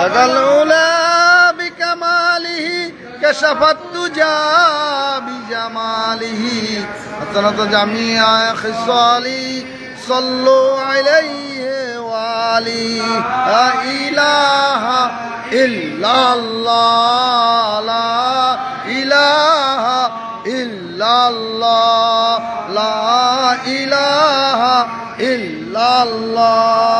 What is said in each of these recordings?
بلغ العلا بكماله كشف الدجى بجماله. حسنة جميع خصاله صلوا عليه وعليه لا إله إلا الله لا إله إلا الله لا إله إلا الله.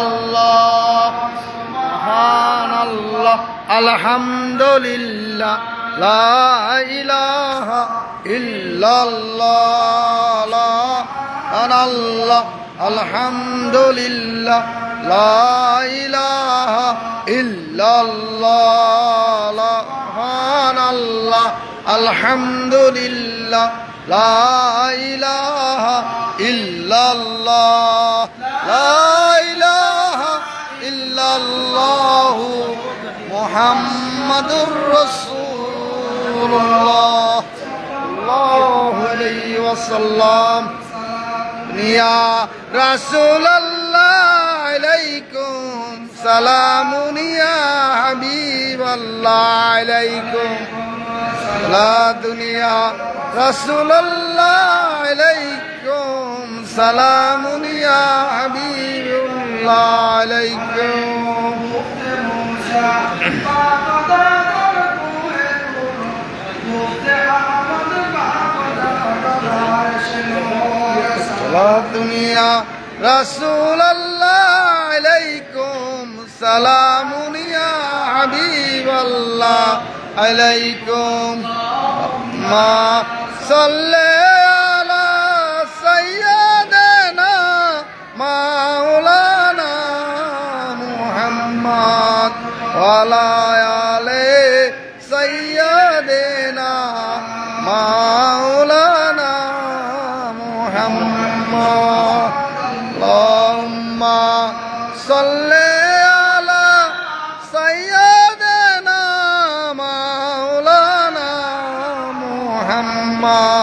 الله سبحان الله. الحمد لله لا إله إلا الله. لا أنا الله. الحمد لله لا إله إلا الله. لا الله. الحمد لله لا إله إلا الله. لا محمد رسول الله. الله عليه وسلم. يا رسول الله عليكم. سلام يا حبيب الله عليكم. لا دنيا. رسول الله عليكم. سلام يا حبيب الله عليكم. দুনিয়া রসুল আলাইকুম সালামুনিয়া হাবিব আল্লাহ। মা সাল্লে আলা সাইয়াদেনা মা আলে সৈয়দেনা মাওলানা মুহাম্মদ আল্লাহুম্মা সাল্লি আলা সৈয়দেনা মাওলানা মুহাম্মদ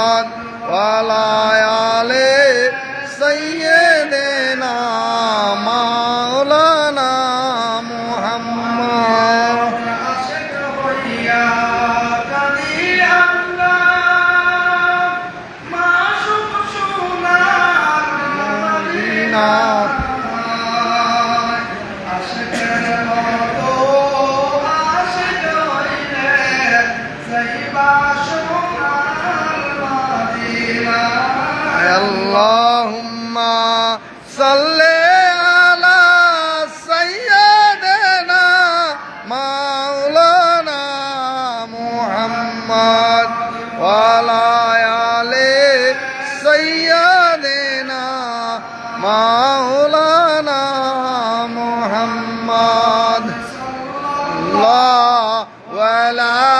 اللهم صل على سيدنا مولانا محمد وعلى آل سيدنا مولانا محمد الله ولا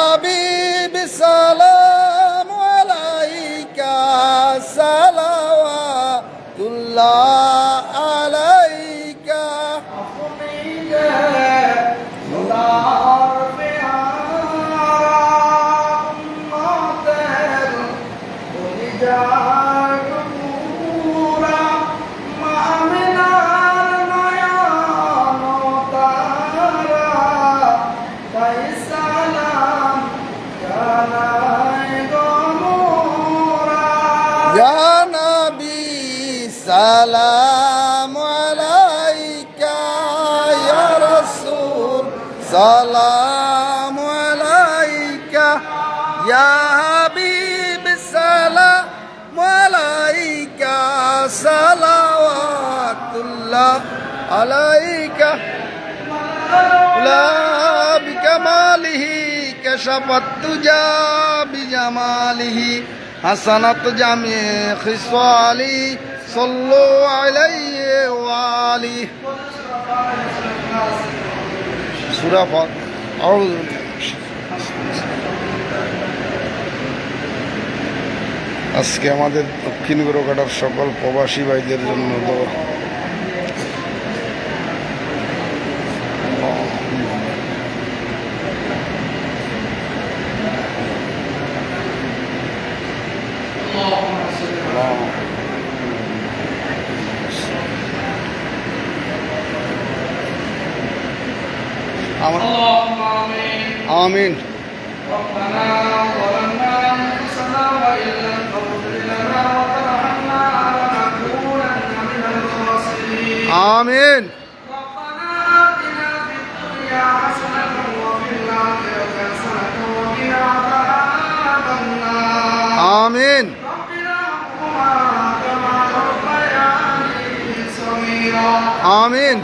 نبي سلام عليك يا رسول. سلام عليك يا حبيب. سلام عليك صلوات الله عليك. لا بكماله كشف الدجى بجماله. হাসানাত জামি খিসালি সল্লু আলাইহি ওয়ালি সূরা আউযু আজকে আমাদের দক্ষিণ গোরকাটার সকল প্রবাসী ভাইদের জন্য দোয়া। آمين ربنا ظلمنا أنفسنا وإن لم تغفر لنا وترحمنا لنكونن من الخاسرين آمين ربنا آتنا في الدنيا حسنة وفي الآخرة حسنة وقنا عذاب النار آمين آمين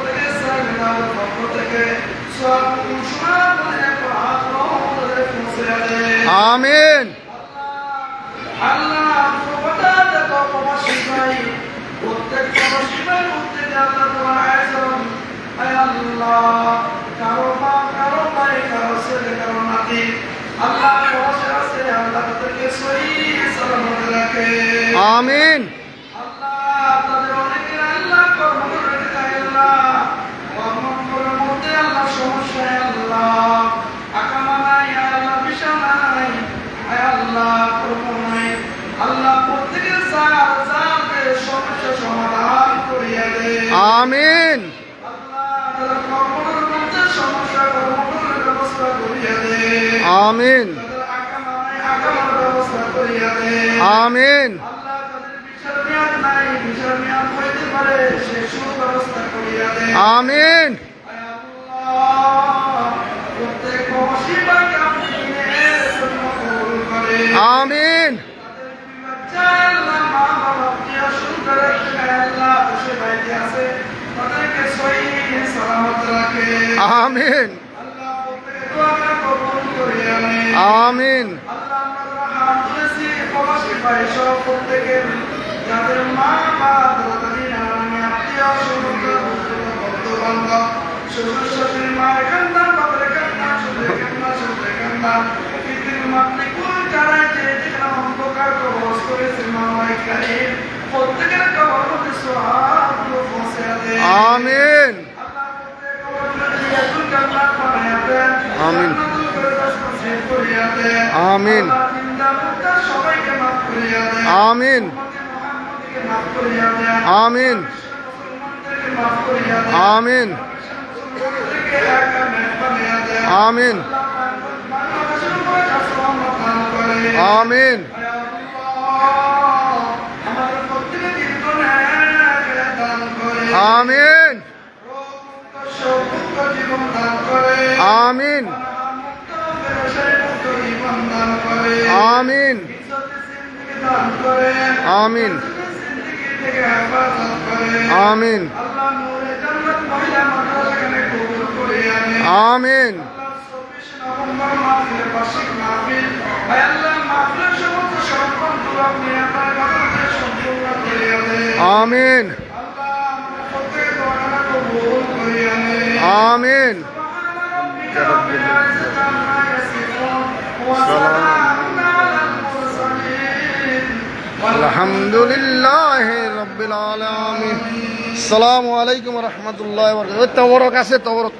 আমিন। আমিন আল্লাহ তাদের অনেকের আল্লাহ কর্ম করে রেখে দেয় আল্লাহ কর্মকর্মের মধ্যে আল্লাহ সমস্যা আল্লাহ আকামা নাই আল্লাহ বিশা নাই আয় আল্লাহ কর্ম নাই আল্লাহ প্রত্যেকের যার যার সমস্যা সমাধান করিয়া দে আমিন আল্লাহ তাদের কর্মের মধ্যে সমস্যা কর্মকর্মের ব্যবস্থা করিয়া দে আমিন তাদের আকামা নাই আকামার ব্যবস্থা করিয়া দে আমিন আল্লাহ তাদের বিচার মেয়াদ নাই বিচার মেয়াদ হইতে পারে সে সুব্যবস্থা করিয়া দে আমিন আয় আল্লাহ, প্রত্যেক প্রবাসী ভাইকে আপনি আমিন। আমিন। আমিন। আল্লাহ, বাইরে আছে, সহি। আমিন প্রত্যেকের। আমিন সহ প্রত্যেকের যাদের মা আমিন। আমিন। আমিন। আমিন। আমিন। আমিন। আমিন। আমিন। আমিন। আমিন। আমিন। আমিন। আমিন। আমিন। আমিন। আলহামদুলিল্লাহ রবিল আলমিন। সালামু আলাইকুম রহমতুল্লাহ তবরক আছে তবরক।